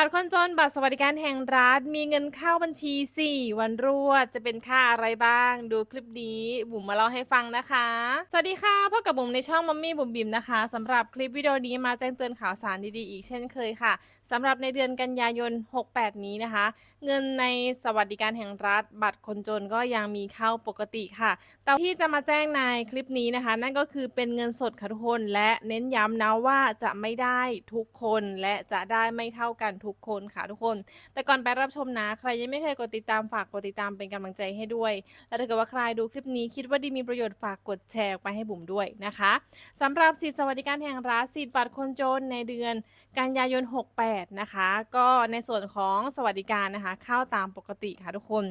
บัตรคนจนบัตรสวัสดิการแห่งรัฐมีเงินเข้าบัญชี 4 วันรวดจะเป็นค่าอะไรบ้าง ดูคลิปนี้บุ๋มมาเล่าให้ฟังนะคะ สวัสดีค่ะพบกับบุ๋มในช่องมัมมี่บุ๋มบิมนะคะสำหรับคลิปวิดีโอนี้มาแจ้งเตือนข่าวสารดีๆ อีกเช่นเคยค่ะสำหรับในเดือนกันยายน 68 นี้นะคะ เงินในสวัสดิการแห่งรัฐ บัตรคนจนก็ยังมีเข้าปกติค่ะแต่ที่จะมาแจ้งในคลิปนี้นะคะ นั่นก็คือเป็นเงินสดค่ะทุกคนและเน้นย้ำนะว่าจะไม่ได้ทุกคนและจะได้ไม่เท่ากันทุกุกคนค่ะทุกคน แต่ก่อนไปรับชมนะ ใครยังไม่เคยกดติดตามฝากกดติดตามเป็นกำลังใจให้ด้วย และถ้าเกิดว่าใครดูคลิปนี้คิดว่าดีมีประโยชน์ฝากกดแชร์ออกไปให้บุ๋มด้วยนะคะสำหรับสิทธิสวัสดิการแห่งรัฐสิทธิบัตรคนจนในเดือนกันยายน 68 นะคะ ก็ในส่วนของสวัสดิการนะคะ เข้าตามปกติค่ะทุกคน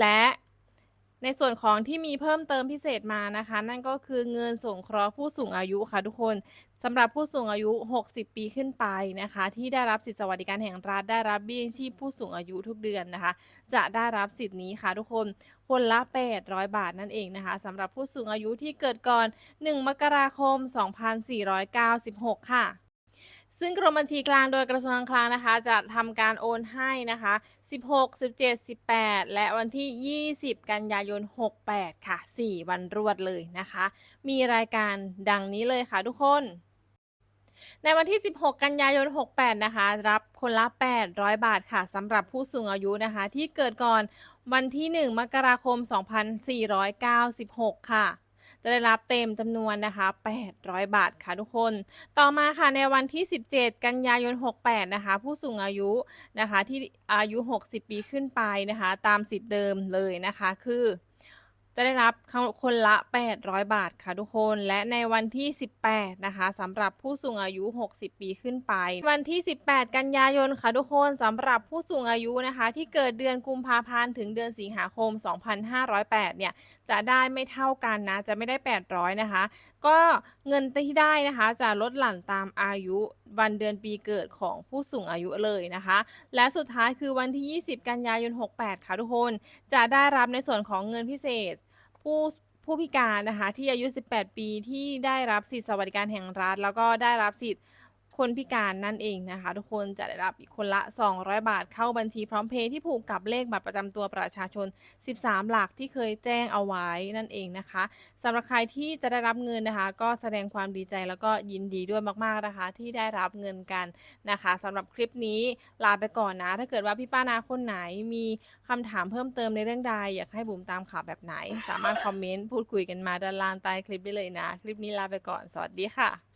และ ในส่วนของที่มีเพิ่มเติมพิเศษมานะคะ นั่นก็คือเงินสงเคราะห์ผู้สูงอายุค่ะทุกคนสำหรับผู้สูงอายุ 60 ปีขึ้นไปนะคะ ที่ได้รับสิทธิสวัสดิการแห่งรัฐได้รับเบี้ยชีพผู้สูงอายุทุกเดือนนะคะ จะได้รับสิทธินี้ค่ะทุกคนคนละ 800 บาทนั่นเองนะคะสำหรับผู้สูงอายุที่เกิดก่อน 1 มกราคม 2496 ค่ะ ซึ่งกรมบัญชีกลางโดยกระทรวงการคลังนะคะ จะทำการโอนให้นะคะ 16 17 18 และวันที่ 20 กันยายน 68 ค่ะ 4 วันรวดเลยนะคะ มีรายการดังนี้เลยค่ะทุกคน ในวันที่ 16 กันยายน 68 นะคะ รับคนละ 800 บาทค่ะสำหรับผู้สูงอายุนะคะ ที่เกิดก่อนวันที่ 1 มกราคม 2496 ค่ะ จะได้รับเต็มจำนวนนะคะ 800 บาทค่ะทุกคน ต่อมาค่ะในวันที่ 17 กันยายน 68 นะคะ ผู้สูงอายุนะคะที่อายุ 60 ปีขึ้นไปนะคะ ตามสิทธิ์เดิมเลยนะคะคือ จะได้รับคนละ 800 บาทค่ะทุกคน และในวันที่ 18 นะคะสำหรับผู้สูงอายุ 60 ปีขึ้นไป วันที่ 18 กันยายนค่ะทุกคนสำหรับผู้สูงอายุนะคะ ที่เกิดเดือนกุมภาพันธ์ถึงเดือนสิงหาคม 2508 เนี่ยจะได้ไม่เท่ากันนะ จะไม่ได้ 800 นะคะ ก็เงินที่ได้นะคะ จะลดหลั่นตามอายุวันเดือนปีเกิดของผู้สูงอายุเลยนะคะ และสุดท้ายคือวันที่ 20 กันยายน 68 ค่ะทุกคน จะได้รับในส่วนของเงินพิเศษ ผู้ผู้พิการนะคะที่อายุ 18 ปีที่ได้รับสิทธิสวัสดิการแห่งรัฐ แล้วก็ได้รับสิทธิ คนพิการนั่นเองนะคะ ทุกคนจะได้รับอีกคนละ 200 บาทเข้าบัญชีพร้อมเพย์ที่ผูกกับเลขบัตรประจำตัวประชาชน 13 หลักที่เคยแจ้งเอาไว้นั่นเองนะคะสำหรับใครที่จะได้รับเงินนะคะ ก็แสดงความดีใจแล้วก็ยินดีด้วยมากๆนะคะ ที่ได้รับเงินกันนะคะสำหรับคลิปนี้ลาไปก่อนนะ ถ้าเกิดว่าพี่ป้านาคนไหนมีคำถามเพิ่มเติมในเรื่องใดอยากให้บุ๋มตามข่าวแบบไหน สามารถคอมเมนต์พูดคุยกันมาด้านล่างใต้คลิปได้เลยนะ คลิปนี้ลาไปก่อนสวัสดีค่ะ